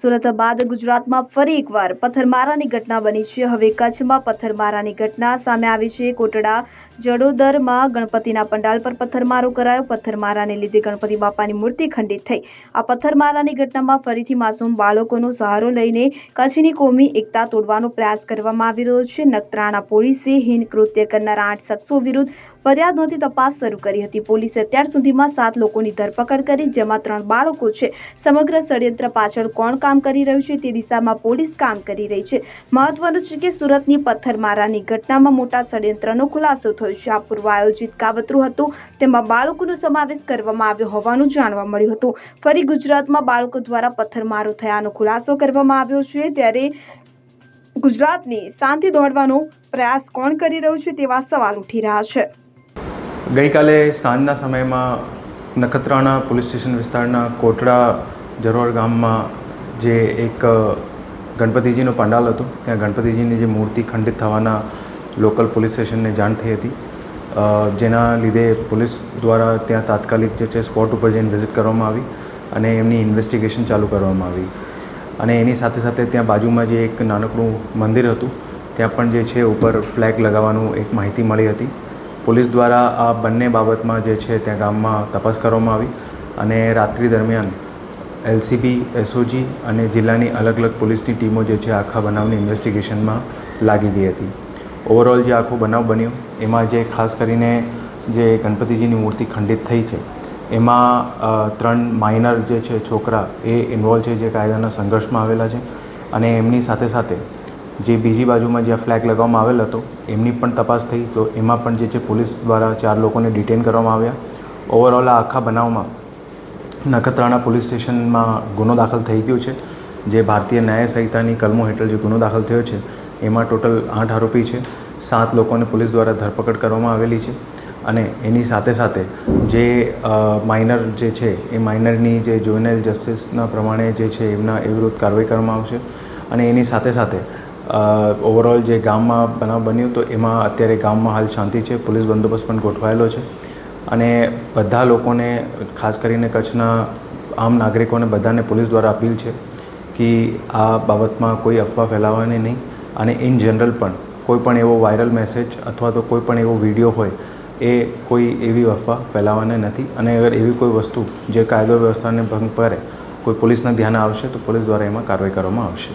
સુરત બાદ ગુજરાતમાં ફરી એકવાર પથ્થરમારાની ઘટના બની છે. હવે કચ્છમાં પથ્થરમારાની ઘટના સામે આવી છે. કોટડા જડોદરમાં ગણપતિના પંડાલ પર પથ્થરમારો કરાયો. પથ્થરમારાને લીધે ગણપતિ બાપાની મૂર્તિ ખંડિત થઈ. આ પથ્થરમારાની ઘટનામાં ફરીથી માસૂમ બાળકોનો સહારો લઈને કચ્છની કોમી એકતા તોડવાનો પ્રયાસ કરવામાં આવી રહ્યો છે. નખત્રાણા પોલીસે હીન કૃત્ય કરનાર આઠ શખ્સો વિરુદ્ધ ફરિયાદ નોંધી તપાસ શરૂ કરી હતી. પોલીસે અત્યાર સુધીમાં સાત લોકોની ધરપકડ કરી, જેમાં ત્રણ બાળકો છે. સમગ્ર ષડયંત્ર પાછળ કોણ કામ કરી રહ્યું છે તે દિશામાં પોલીસ કામ કરી રહી છે. મહત્વનું છે કે સુરતની પથ્થરમારાની ઘટનામાં મોટા ષડયંત્રનો ખુલાસો થયો છે. આ પૂર્વ આયોજિત કાવતરું હતું. તેમાં બાળકોનો સમાવેશ કરવામાં આવ્યો હોવાનું જાણવા મળ્યું હતું. ફરી ગુજરાતમાં બાળકો દ્વારા પથ્થરમારો થયાનો ખુલાસો કરવામાં આવ્યો છે. ત્યારે ગુજરાતની શાંતિ દોડવાનો પ્રયાસ કોણ કરી રહ્યું છે તેવા સવાલ ઉઠી રહ્યા છે. ગઈકાલે સાંજના સમયમાં નખત્રાણા પોલીસ સ્ટેશન વિસ્તારના કોટડા જરોર ગામમાં જે એક ગણપતિજીનો પંડાલ હતો, ત્યાં ગણપતિજીની જે મૂર્તિ ખંડિત થવાના લોકલ પોલીસ સ્ટેશનને જાણ થઈ હતી. જેના લીધે પોલીસ દ્વારા ત્યાં તાત્કાલિક જે છે સ્પોટ ઉપર જઈને વિઝિટ કરવામાં આવી અને એમની ઇન્વેસ્ટિગેશન ચાલુ કરવામાં આવી. અને એની સાથે સાથે ત્યાં બાજુમાં જે એક નાનકડું મંદિર હતું, ત્યાં પણ જે છે ઉપર ફ્લેગ લગાવવાનું એક માહિતી મળી હતી. પોલીસ દ્વારા આ બંને બાબતમાં જે છે ત્યાં ગામમાં તપાસ કરવામાં આવી અને રાત્રિ દરમિયાન એલસીબી, એસઓજી અને જિલ્લાની અલગ અલગ પોલીસની ટીમો જે છે આખા બનાવની ઇન્વેસ્ટિગેશનમાં લાગી ગઈ હતી. ઓવરઓલ જે આખો બનાવ બન્યો, એમાં જે ખાસ કરીને જે ગણપતિજીની મૂર્તિ ખંડિત થઈ છે, એમાં ત્રણ માઇનર જે છે છોકરા એ ઇન્વોલ્વ છે જે કાયદાના સંઘર્ષમાં આવેલા છે અને એમની સાથે સાથે જે બીજી બાજુમાં જ્યાં ફ્લેગ લગાવવામાં આવેલ હતો, એમની પણ તપાસ થઈ. તો એમાં પણ જે છે, પોલીસ દ્વારા ચાર લોકોને ડિટેન કરવામાં આવ્યા. ઓવરઓલ આ આખા બનાવમાં નખત્રાણા પોલીસ સ્ટેશનમાં ગુનો દાખલ થઈ ગયો છે. જે ભારતીય ન્યાય સંહિતાની કલમો હેઠળ જે ગુનો દાખલ થયો છે, એમાં ટોટલ આઠ આરોપી છે. સાત લોકોને પોલીસ દ્વારા ધરપકડ કરવામાં આવેલી છે. અને એની સાથે સાથે જે માઇનર જે છે, એ માઇનરની જે જુવેનાઇલ જસ્ટિસના પ્રમાણે જે છે, એમના એ વિરુદ્ધ કાર્યવાહી કરવામાં આવશે. અને એની સાથે સાથે ઓવરઓલ જે ગામમાં બનાવ બન્યો તો એમાં અત્યારે ગામમાં હાલ શાંતિ છે, પોલીસ બંદોબસ્ત પણ ગોઠવાયેલો છે અને બધા લોકોને, ખાસ કરીને કચ્છના આમ નાગરિકોને બધાને પોલીસ દ્વારા અપીલ છે કે આ બાબતમાં કોઈ અફવા ફેલાવવાની નહીં અને ઇન જનરલ પણ કોઈ પણ એવો વાયરલ મેસેજ અથવા તો કોઈ પણ એવો વીડિયો હોય એ કોઈ એવી અફવા ફેલાવવાની નથી અને અગર એવી કોઈ વસ્તુ જે કાયદો વ્યવસ્થાને ભંગ કરે, કોઈ પોલીસના ધ્યાન આવશે તો પોલીસ દ્વારા એમાં કાર્યવાહી કરવામાં આવશે.